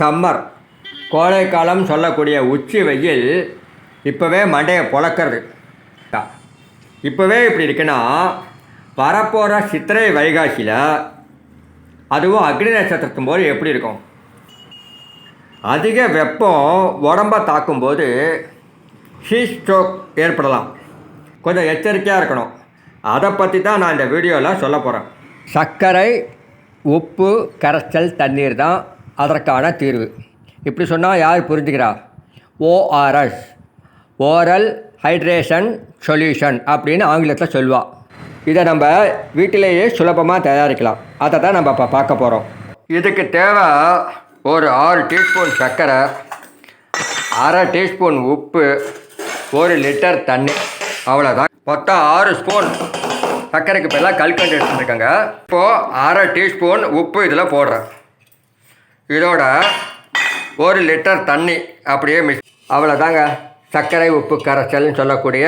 Summer. கோடைக்காலம் சொல்லக்கூடிய உச்சி வெயில் இப்போவே மண்டையை பொழக்கிறது. இப்போவே இப்படி இருக்குன்னா வரப்போகிற சித்திரை வைகாசியில் அதுவும் அக்னி நட்சத்திரத்தும் போது எப்படி இருக்கும்? அதிக வெப்பம் உடம்ப தாக்கும்போது ஹீட் ஸ்ட்ரோக் ஏற்படலாம். கொஞ்சம் எச்சரிக்கையாக இருக்கணும். அதை பற்றி தான் நான் இந்த வீடியோவில் சொல்ல போகிறேன் சர்க்கரை உப்பு கரைச்சல் தண்ணீர் தான் அதற்கான தீர்வு. இப்படி சொன்னால் யார் புரிஞ்சுக்கிறா? ஓஆர்எஸ் ஓரல் ஹைட்ரேஷன் சொல்யூஷன் அப்படின்னு ஆங்கிலத்தில் சொல்லுவாள் இதை நம்ம வீட்டிலேயே சுலபமாக தயாரிக்கலாம். அதை தான் நம்ம இப்போ பார்க்க போகிறோம் இதுக்கு தேவை ஒரு ஆறு டீஸ்பூன் சர்க்கரை அரை டீஸ்பூன் உப்பு ஒரு லிட்டர் தண்ணி. அவ்வளோதான் மொத்தம் ஆறு ஸ்பூன். சர்க்கரைக்கு பதிலாக கல்கண்டு எடுத்துருக்கேங்க இப்போது அரை டீஸ்பூன் உப்பு இதில் போடுறேன். இதோட ஒரு லிட்டர் தண்ணி அப்படியே மிக்ஸ் அவ்வளோதாங்க சர்க்கரை உப்பு கரைச்சல்னு சொல்லக்கூடிய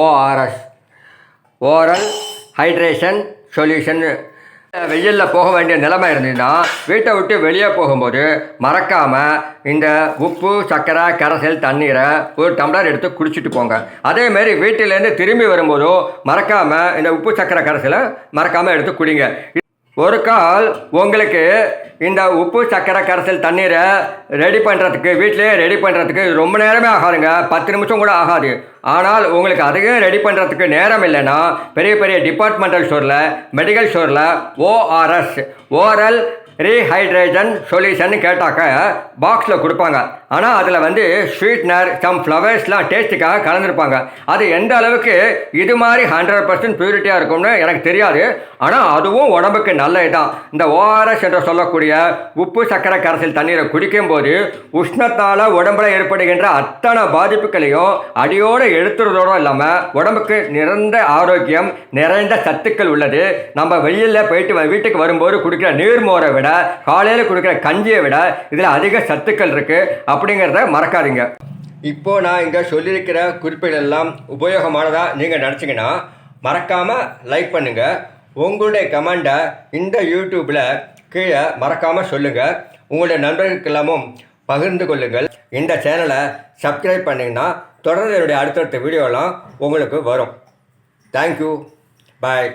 ஓஆர்எஸ் ஓரல் ஹைட்ரேஷன் சொல்யூஷன். வெயிலில் போக வேண்டிய நிலைமை இருந்ததுன்னா வீட்டை விட்டு வெளியே போகும்போது மறக்காமல் இந்த உப்பு சர்க்கரை கரைசல் தண்ணீரை ஒரு டம்ளர் எடுத்து குடிச்சிட்டு போங்க. அதேமாரி வீட்டிலேருந்து திரும்பி வரும்போதும் மறக்காமல் இந்த உப்பு சர்க்கரை கரைசலை மறக்காமல் எடுத்து குடிங்க. ஒரு கால் உங்களுக்கு இந்த உப்பு சக்கரை கரைசல் தண்ணீரை ரெடி பண்ணுறதுக்கு வீட்டிலேயே ரெடி பண்ணுறதுக்கு ரொம்ப நேரமே ஆகாதுங்க. பத்து நிமிஷம் கூட ஆகாது. ஆனால் உங்களுக்கு அதையும் ரெடி பண்ணுறதுக்கு நேரம் இல்லைன்னா பெரிய பெரிய டிபார்ட்மெண்டல் ஸ்டோரில் மெடிக்கல் ஸ்டோரில் ஓஆர்எஸ் ஓரல் ரீஹைட்ரேஷன் சொல்யூஷன் கேட்டாக்க பாக்ஸில் கொடுப்பாங்க. ஆனால் அதில் வந்து ஸ்வீட்னர் சம் ஃப்ளவர்ஸ்லாம் டேஸ்ட்டுக்காக கலந்துருப்பாங்க. அது எந்த அளவுக்கு இது மாதிரி ஹண்ட்ரட் பர்சன்ட் பியூரிட்டியாக இருக்கும்னு எனக்கு தெரியாது. ஆனால் அதுவும் உடம்புக்கு நல்லது தான் இந்த ஓஆர்எஸ் என்று சொல்லக்கூடிய உப்பு சக்கரை கரைசல் தண்ணீரை குடிக்கும்போது உஷ்ணத்தால் உடம்புல ஏற்படுகின்ற அத்தனை பாதிப்புகளையும் அடியோடு எழுத்துறதோடு இல்லாமல் உடம்புக்கு நிறைந்த ஆரோக்கியம் நிறைந்த சத்துக்கள் உள்ளது. நம்ம வெளியில் போயிட்டு வ- வீட்டுக்கு வரும்போது குடிக்கிற நீர்மோரை விட காலையில் கொடுக்குற கஞ்சியை விட இதில் அதிக சத்துக்கள் இருக்குது அப்படிங்கிறத மறக்காதீங்க. இப்போ நான் இங்கே சொல்லியிருக்கிற குறிப்புகள் எல்லாம் உபயோகமானதாக நீங்கள் நினச்சிங்கன்னா மறக்காமல் லைக் பண்ணுங்கள் உங்களுடைய கமெண்டை இந்த யூடியூப்பில் கீழே மறக்காமல் சொல்லுங்கள் உங்களுடைய நண்பர்களுக்கெல்லாமும் பகிர்ந்து கொள்ளுங்கள். இந்த சேனலை சப்ஸ்கிரைப் பண்ணிங்கன்னா தொடர்ந்து என்னுடைய அடுத்தடுத்த வீடியோலாம் உங்களுக்கு வரும். Thank you bye